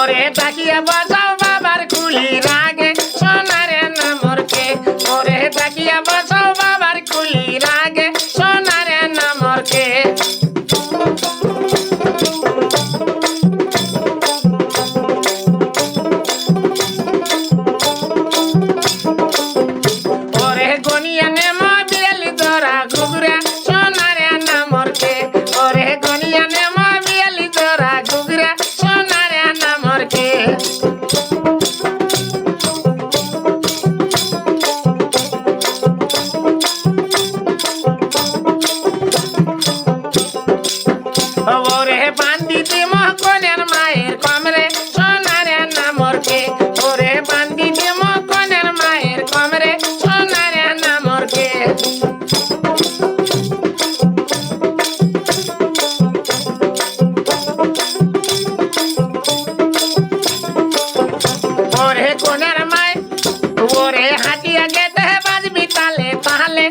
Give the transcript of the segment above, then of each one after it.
ওরে ডাকিয়া বাজাও বাবার কুলি রাগে সোনারে নামরকে ওরে ডাকিয়া বাজাও বান্দিতে মহকনের মায়ের কমরে, সোনার নামরকে ওরে বান্দিতে মহকনের মায়ের কমরে, সোনার নামরকে। ওরে কোনের মায়, ওরে হাতিয়া গেতে বাজবি তালে তাহলে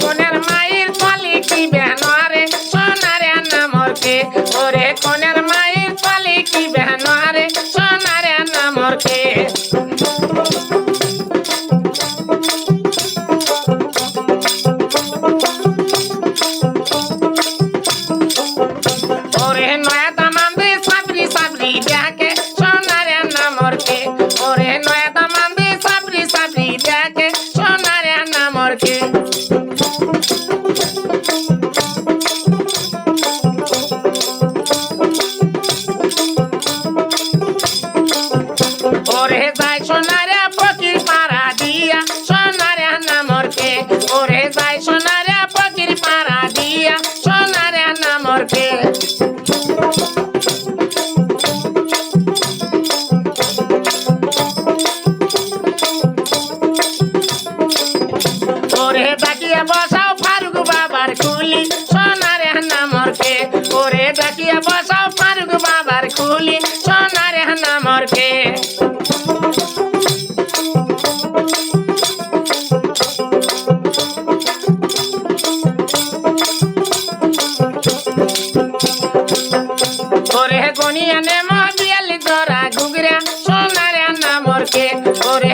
কোনের মায়ের কলি কি বেহনারে? সোনারে নামরকে ওরে কোনের মায়ের কলি কি বেহনারে? সোনারে নামরকে ওরে যাই সোনারে ফকির পাড়া দিয়া, সোনারে নামরকে ওরে যাই সোনারে ফকির পাড়া দিয়া, সোনারে নামরকে ওরে ডাকিয়া বসাও ফারুক বাবার কুলি, সোনারে নামরকে ওরে ডাকিয়া বসাও ফারুক বাবার কুলি, সোনারে নামরকে ওরে মা বিয়ালি মবিয়ালি ঘুগরা সোনারে আনা মরকে ওরে